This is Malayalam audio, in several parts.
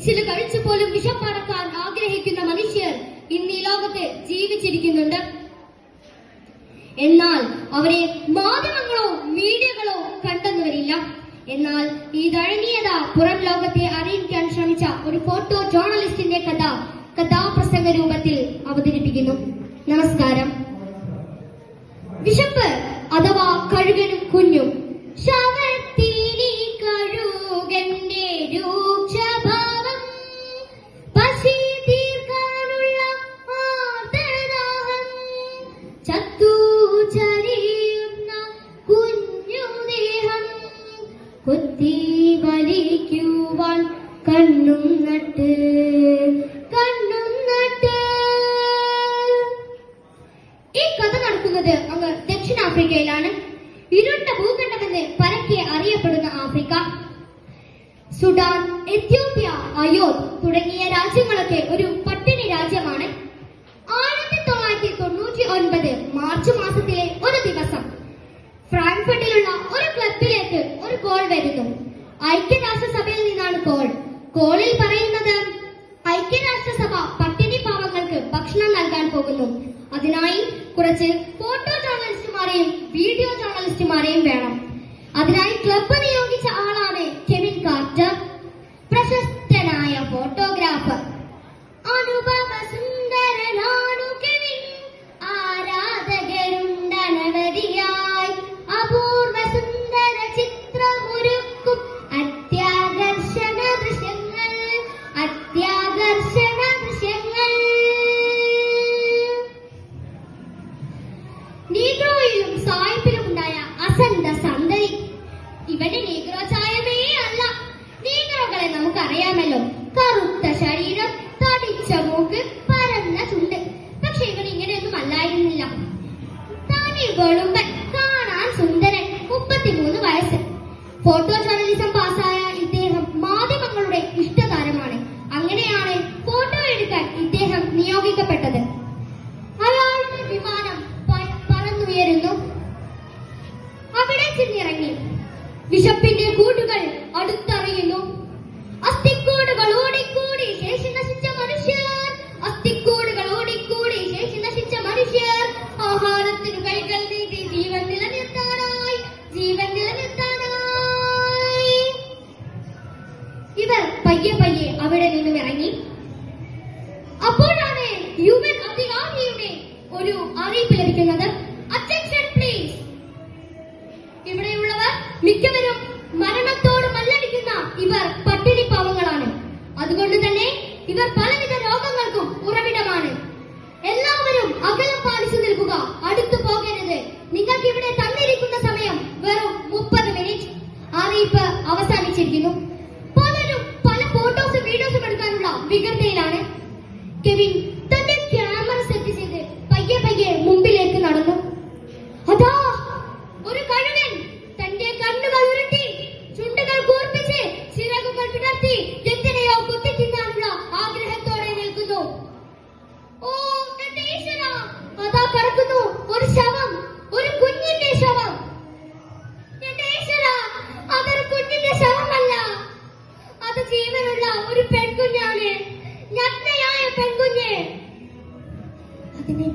എച്ചിൽ കഴിച്ചു പോലും വിഷപ്പടക്കാൻ ആഗ്രഹിക്കുന്ന മനുഷ്യർ ഇന്ന് ഈ ലോകത്ത് ജീവിച്ചിരിക്കുന്നുണ്ട്. എന്നാൽ അവരെ മാധ്യമങ്ങളോ മീഡിയകളോ കണ്ടെന്നു വരില്ല എന്നാൽ ഈ ദഴനീയത പുറം ലോകത്തെ അറിയിക്കാൻ ശ്രമിച്ച ഒരു ഫോട്ടോ ജേർണലിസ്റ്റിന്റെ കഥ കഥാപ്രസംഗ രൂപത്തിൽ അവതരിപ്പിക്കുന്നു. നമസ്കാരം. വിശപ്പ് സുഡാൻ എത്യോപ്യ അയോ തുടങ്ങിയ രാജ്യങ്ങളൊക്കെ ഒരു പട്ടിണി രാജ്യമാണ്. ആയിരത്തി തൊള്ളായിരത്തി തൊണ്ണൂറ്റി ഒൻപത് മാർച്ച് മാസത്തിലെ ഒരു ദിവസം ഫ്രാങ്ക്ഫർട്ടിലുള്ള ഒരു ക്ലബിലേക്ക് ഒരു കോൾ വരുന്നു. ഐക്യരാഷ്ട്രസഭയിൽ നിന്നാണ് കോൾ. കോളിൽ പറയുന്നത് ഐക്യരാഷ്ട്രസഭ പട്ടിണി പാവങ്ങൾക്ക് ഭക്ഷണം നൽകാൻ പോകുന്നു. അതിനായി കുറച്ച് ഫോട്ടോ ജേർണലിസ്റ്റുമാരെയും വീഡിയോ ജേർണലിസ്റ്റുമാരെയും വേണം. അതിനായി ക്ലബ് നിയോഗിച്ച ആളാണ് കെവിൻ കാർട്ടർ. പ്രശസ്തനായ ഫോട്ടോഗ്രാഫർ അനുപമ വെളുമ്പൻ കാണാൻ സുന്ദരൻ മുപ്പത്തിമൂന്ന് വയസ്സ്. Photo journalism Kevin Kan tentunya. Hati ini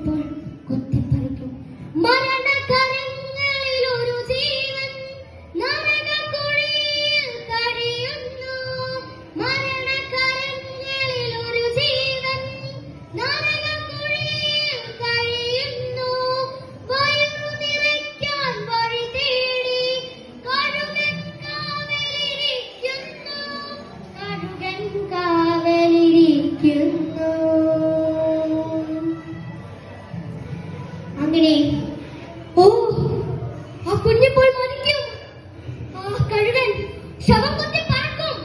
ശവം പറക്കും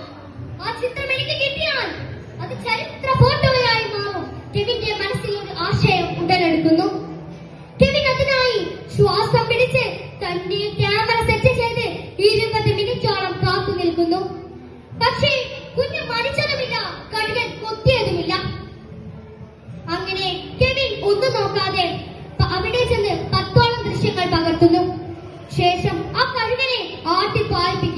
ആ ചിത്രം എനിക്ക് കിട്ടിയാൽ അത് ചരിത്ര ഫോട്ടോയായി മാറും. മനസ്സിൽ ഒരു ആശയം ഉടലെടുക്കുന്നു. കെവിൻ അതിനായി ശ്വാസം തന്റെ കാത്തു നിൽക്കുന്നു. പക്ഷേ അങ്ങനെ കെവിൻ ഒന്നും ദൃശ്യങ്ങൾ പകർത്തുന്നു. ശേഷം ആ കടുവനെ ആട്ടിപ്പായിപ്പിക്കും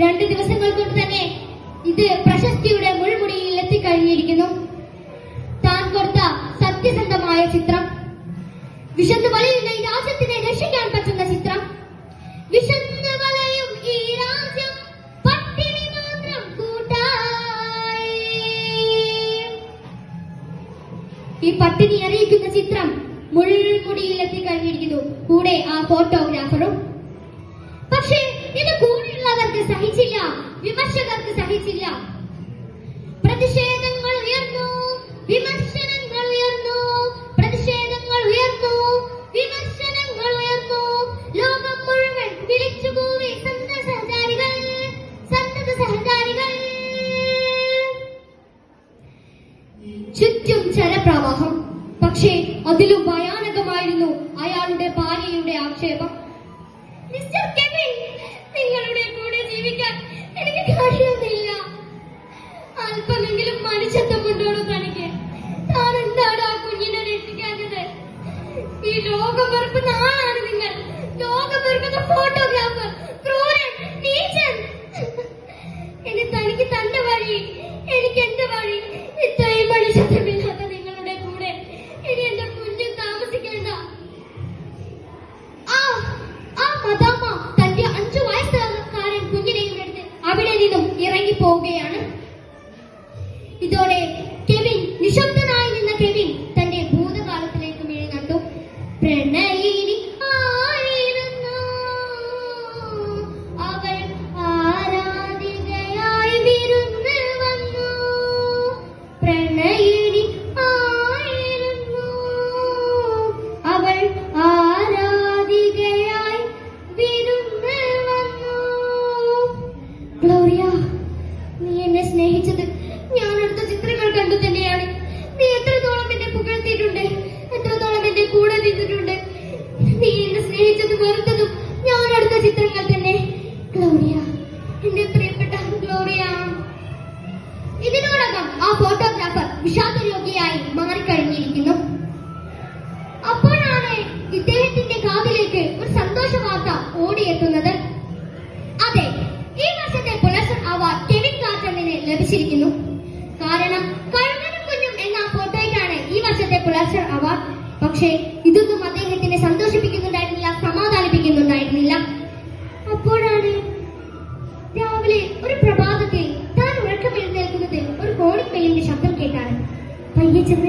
രണ്ട് ദിവസങ്ങൾ കൊണ്ട് തന്നെ ഇത് പ്രശസ്തിയുടെ മുൾമുടിയിൽ എത്തിക്കഴിഞ്ഞിരിക്കുന്നു. താൻ കൊടുത്ത സത്യസന്ധമായ ചിത്രം. വിശന്ന് വലയുന്ന ഈ രാജ്യത്തിനെ രക്ഷിക്കാൻ പറ്റുന്ന ചിത്രം. വിശന്ന് വലയും ഈ രാജ്യം പട്ടിണി മാത്രം ഈ പട്ടിണി അറിയിക്കുന്ന ചിത്രം മുൾമുടിയിൽ എത്തിക്കഴിഞ്ഞിരിക്കുന്നു. കൂടെ ആ ഫോട്ടോഗ്രാഫറും ജീവിക്കാൻ എനിക്ക് കാശൊന്നുമില്ല അല്പമെങ്കിലും മനുഷ്യത്വം കൊണ്ടോളൂ തനിക്ക് താൻ എന്താണ് ആ കുഞ്ഞിനെ ഈ ലോകമെറുപ്പ് നാളാണ് നിങ്ങൾ. ലോകമെറുക്കുന്ന ഫോട്ടോ വെച്ചിരിക്കുന്നു കാരണം കഴുകനും കുഞ്ഞും എന്ന ഫോട്ടോയ്ക്കാണ് ഈ വർഷത്തെ പുലർച്ചർ അവാർഡ് പക്ഷേ ഇതൊന്നും അദ്ദേഹത്തിനെ സന്തോഷിപ്പിക്കുന്നുണ്ടായിരുന്നില്ല സമാധാനിപ്പിക്കുന്നുണ്ടായിരുന്നില്ല. അപ്പോഴാണ് രാവിലെ ഒരു പ്രഭാതത്തിൽ താൻ ഉറക്കമെഴുന്നേൽക്കുന്നതിൽ ഒരു കോണിപ്പയിലിന്റെ ശബ്ദം കേട്ടാണ്. പയ്യച്ചത്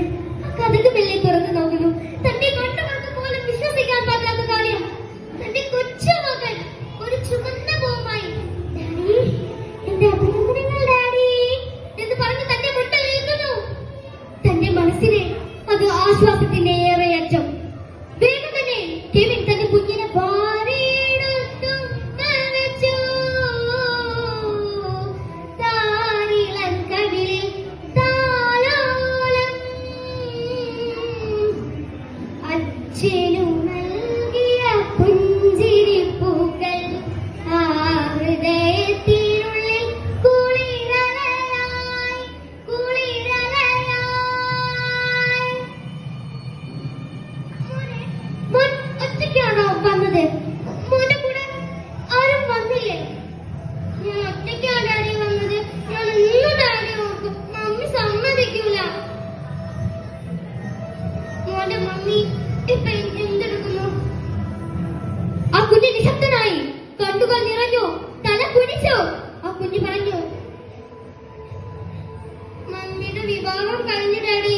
എന്ന വിഭാഗം കളഞ്ഞതാണ്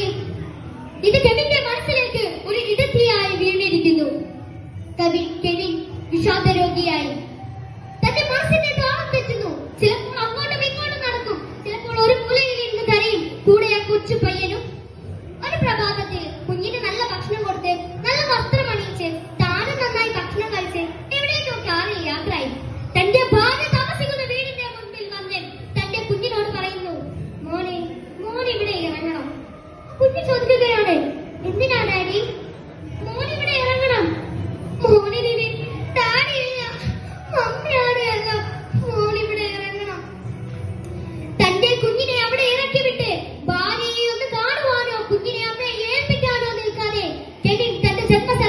ഇത് കെവിന്റെ മനസ്സിലേക്ക് ഒരു ഇടത്തിയായി വീണിരിക്കുന്നു. കവിൻ കെവിൻ വിഷാദ que se